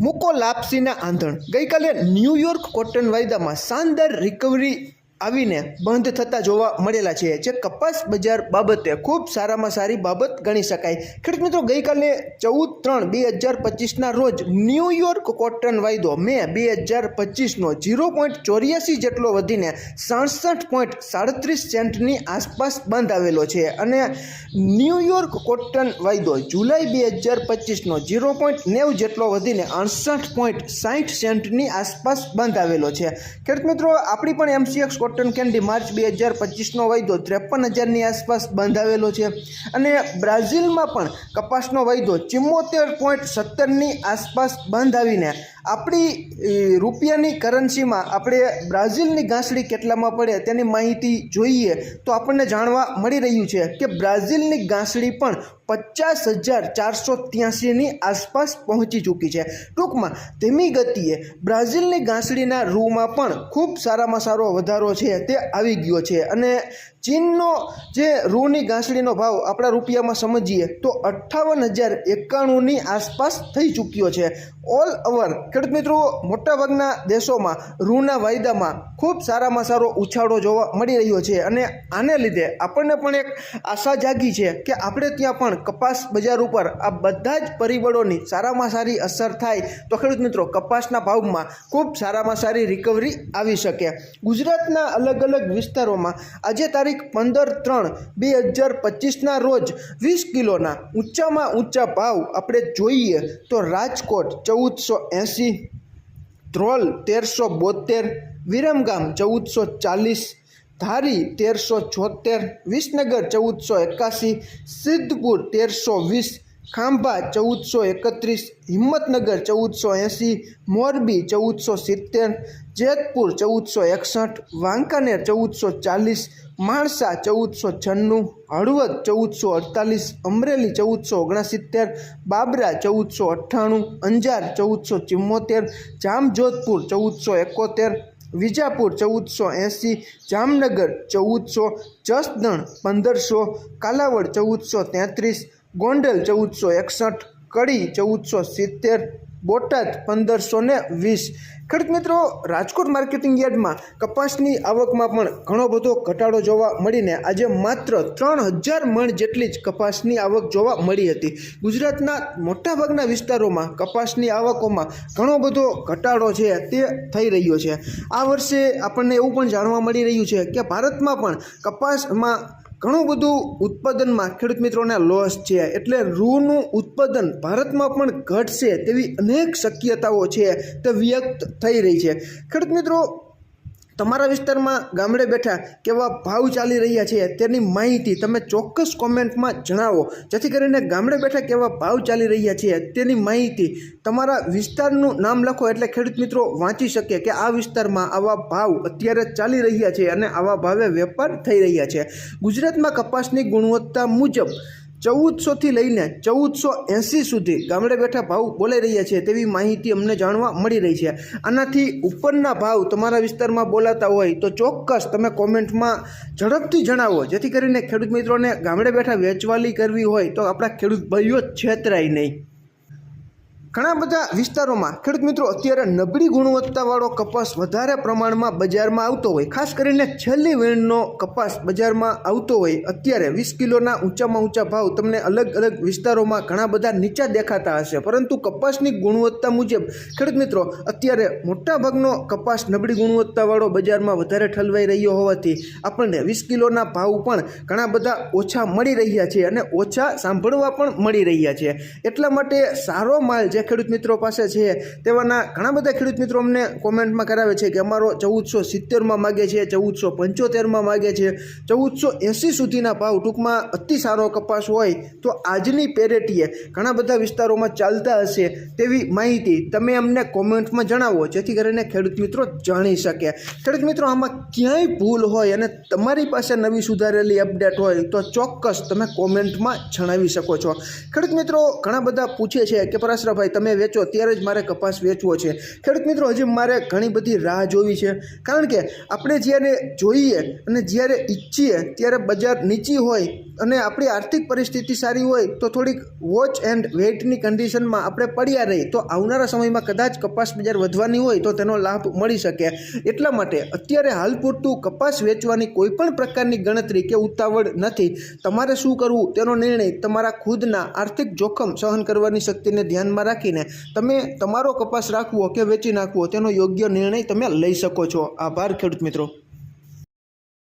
મૂકો લાપસીના આંધણ. ગઈકાલે New York cotton વાયદામાં શાનદાર રિકવરી આવીને બંધ થતા જોવા મળેલા છે જે કપાસ બજાર બાબતે ખૂબ સારામાં સારી બાબત ગણી શકાય. ખેડૂત મિત્રો, ગઈકાલે ચૌદ ત્રણ બે હજાર પચીસના રોજ ન્યૂયોર્ક કોટન વાયદો મે બે હજાર પચીસનો ઝીરો પોઈન્ટ ચોર્યાસી જેટલો વધીને સાડસઠ પોઈન્ટ સાડત્રીસ સેન્ટની આસપાસ બંધ આવેલો છે. અને ન્યૂયોર્ક કોટન વાયદો જુલાઈ બે હજાર પચીસનો ઝીરો પોઈન્ટ નેવું જેટલો વધીને અડસઠ પોઈન્ટ સાઠ સેન્ટની આસપાસ બંધ આવેલો છે. ખેડૂત મિત્રો, આપણી પણ એમસીએક્સ કોટન કેન્ડી માર્ચ બે હજાર પચીસનો વાયદો ત્રેપન હજારની આસપાસ બંધ આવેલો છે. અને બ્રાઝિલમાં પણ કપાસનો વાયદો ચિમ્મોતેર પોઈન્ટ સત્તરની આસપાસ બંધ આવીને આપણી રૂપિયાની કરન્સીમાં આપણે બ્રાઝિલની ઘાસડી કેટલામાં પડે તેની માહિતી જોઈએ તો આપણને જાણવા મળી રહ્યું છે કે બ્રાઝિલની ઘાસડી પણ પચાસ હજાર ચારસો ત્યાસીની આસપાસ પહોંચી ચૂકી છે. ટૂંકમાં, ધીમી ગતિએ બ્રાઝિલની ઘાસડીના રૂમાં પણ ખૂબ સારામાં સારો વધારો છે તે આવી ગયો છે. અને ચીનનો જે રૂની ઘાસડીનો ભાવ આપણા રૂપિયામાં સમજીએ તો અઠ્ઠાવન હજાર એકાણુંની આસપાસ થઈ ચૂક્યો છે. ઓલ ઓવર ખેડૂત મિત્રો, મોટાભાગના દેશોમાં ઋણના વાયદામાં ખૂબ સારામાં સારો ઉછાળો જોવા મળી રહ્યો છે અને આને લીધે આપણને પણ એક આશા જાગી છે કે આપણે ત્યાં પણ કપાસ બજાર ઉપર આ બધા જ પરિબળોની સારામાં સારી અસર થાય તો ખેડૂત મિત્રો, કપાસના ભાવમાં ખૂબ સારામાં સારી રિકવરી આવી શકે. ગુજરાતના અલગ અલગ વિસ્તારોમાં આજે તારીખ પંદર ત્રણ બે હજાર પચીસના રોજ વીસ કિલોના ઊંચામાં ઊંચા ભાવ આપણે જોઈએ તો રાજકોટ ચૌદસો એંસી ધ્રોલ તેરસો બોતેર, વિરમગામ ચૌદસો ચાલીસ, ધારી તેરસો છોતેર, વિસનગર ચૌદસો એકાસી, સિદ્ધપુર તેરસો વીસ ખાંભા ચૌદસો એકત્રીસ, હિંમતનગર ચૌદસો એંસી, મોરબી ચૌદસો સિત્તેર, જેતપુર ચૌદસો એકસઠ, વાંકાનેર ચૌદસો ચાલીસ, માણસા ચૌદસો છન્નું, હળવદ ચૌદસો અડતાલીસ, અમરેલી ચૌદસો ઓગણસિત્તેર, બાબરા ચૌદસો અઠ્ઠાણું, અંજાર ચૌદસો ચુમ્મોતેર, જામજોધપુર ચૌદસો એકોતેર, વિજાપુર ચૌદસો એંસી, જામનગર ચૌદસો, જસદણ પંદરસો, કાલાવડ ચૌદસો તેત્રીસ ગોંડલ ચૌદસો એકસઠ, કડી ચૌદસો સિત્તેર, બોટાદ પંદરસો ને વીસ. ખેડૂત મિત્રો, રાજકોટ માર્કેટિંગ યાર્ડમાં કપાસની આવકમાં પણ ઘણો બધો ઘટાડો જોવા મળીને આજે માત્ર ત્રણ હજાર મણ જેટલી જ કપાસની આવક જોવા મળી હતી. ગુજરાતના મોટાભાગના વિસ્તારોમાં કપાસની આવકોમાં ઘણો બધો ઘટાડો છે તે થઈ રહ્યો છે. આ વર્ષે આપણને એવું પણ જાણવા મળી રહ્યું છે કે ભારતમાં પણ કપાસમાં ઘણું બધું ઉત્પાદનમાં ખેડૂત મિત્રોને લોસ છે. એટલે રૂનું ઉત્પાદન ભારતમાં પણ ઘટશે તેવી અનેક શક્યતાઓ છે તે વ્યક્ત થઈ રહી છે. ખેડૂત મિત્રો તમારા વિસ્તારમાં ગામડે બેઠા કેવા ભાવ ચાલી રહ્યા છે તેની માહિતી તમે ચોક્કસ કોમેન્ટમાં જણાવો. જેથી કરીને ગામડે બેઠા કેવા ભાવ ચાલી રહ્યા છે તેની માહિતી તમારા વિસ્તારનું નામ લખો એટલે ખેડૂત મિત્રો વાંચી શકે કે આ વિસ્તારમાં આવા ભાવ અત્યારે ચાલી રહ્યા છે અને આવા ભાવે વેપાર થઈ રહ્યા છે. ગુજરાતમાં કપાસની ગુણવત્તા મુજબ ચૌદસોથી લઈને ચૌદસો એંસી સુધી ગામડે બેઠા ભાવ બોલાઈ રહ્યા છે તેવી માહિતી અમને જાણવા મળી રહી છે. આનાથી ઉપરના ભાવ તમારા વિસ્તારમાં બોલાતા હોય તો ચોક્કસ તમે કોમેન્ટમાં ઝડપથી જણાવો. જેથી કરીને ખેડૂત મિત્રોને ગામડે બેઠા વેચવાલી કરવી હોય તો આપણા ખેડૂત ભાઈઓ છેતરાય નહીં. ઘણા બધા વિસ્તારોમાં ખેડૂત મિત્રો અત્યારે નબળી ગુણવત્તાવાળો કપાસ વધારે પ્રમાણમાં બજારમાં આવતો હોય. ખાસ કરીને છેલ્લી વીણનો કપાસ બજારમાં આવતો હોય અત્યારે વીસ કિલોના ઊંચામાં ઊંચા ભાવ તમને અલગ અલગ વિસ્તારોમાં ઘણા બધા નીચા દેખાતા હશે. પરંતુ કપાસની ગુણવત્તા મુજબ ખેડૂત મિત્રો અત્યારે મોટાભાગનો કપાસ નબળી ગુણવત્તાવાળો બજારમાં વધારે ઠલવાઈ રહ્યો હોવાથી આપણને વીસ કિલોના ભાવ પણ ઘણા બધા ઓછા મળી રહ્યા છે અને ઓછા સાંભળવા પણ મળી રહ્યા છે. એટલા માટે સારો માલ જે ખેડૂત મિત્રો પાસે છે તેવાના ઘણા બધા ખેડૂત મિત્રો અમને કોમેન્ટમાં કરાવે છે કે અમારો ચૌદસો સિત્તેરમાં માગે છે, ચૌદસો પંચોતેરમાં માગે છે. ચૌદસો એંસી સુધીના ભાવ ટૂંકમાં અતિ સારો કપાસ હોય તો આજની પેરેટીએ ઘણા બધા વિસ્તારોમાં ચાલતા હશે તેવી માહિતી તમે અમને કોમેન્ટમાં જણાવો, જેથી કરીને ખેડૂત મિત્રો જાણી શકે. ખેડૂત મિત્રો, આમાં ક્યાંય ભૂલ હોય અને તમારી પાસે નવી સુધારેલી અપડેટ હોય તો ચોક્કસ તમે કોમેન્ટમાં જણાવી શકો છો. ખેડૂત મિત્રો, ઘણા બધા પૂછે છે કે પરાશરાભાઈ હોય તમે વેચો, ત્યારે જ મારે કપાસ વેચવો છે. ખેડૂત મિત્રો, હજી મારે ઘણી બધી રાહ જોવી છે. કારણ કે આપણે જ્યારે જોઈએ અને જ્યારે ઈચ્છીએ, ત્યારે બજાર નીચી હોય અને આપણી આર્થિક પરિસ્થિતિ સારી હોય, તો થોડીક વોચ એન્ડ વેઇટની કન્ડિશનમાં આપણે પડ્યા રહીએ. તો આવનારા સમયમાં કદાચ કપાસ બજાર વધવાની હોય, તો તેનો લાભ મળી શકે. એટલા માટે અત્યારે હાલ પૂરતું કપાસ વેચવાની કોઈ પણ પ્રકારની ગણતરી કે ઉતાવળ નથી. તમારે શું કરવું, તેનો નિર્ણય તમારા ખુદના આર્થિક જોખમ સહન કરવાની શક્તિને ધ્યાનમાં રાખીને તમે તમારો કપાસ રાખવો કે વેચી નાખવો તેનો યોગ્ય નિર્ણય તમે લઈ શકો છો. આભાર ખેડૂત મિત્રો.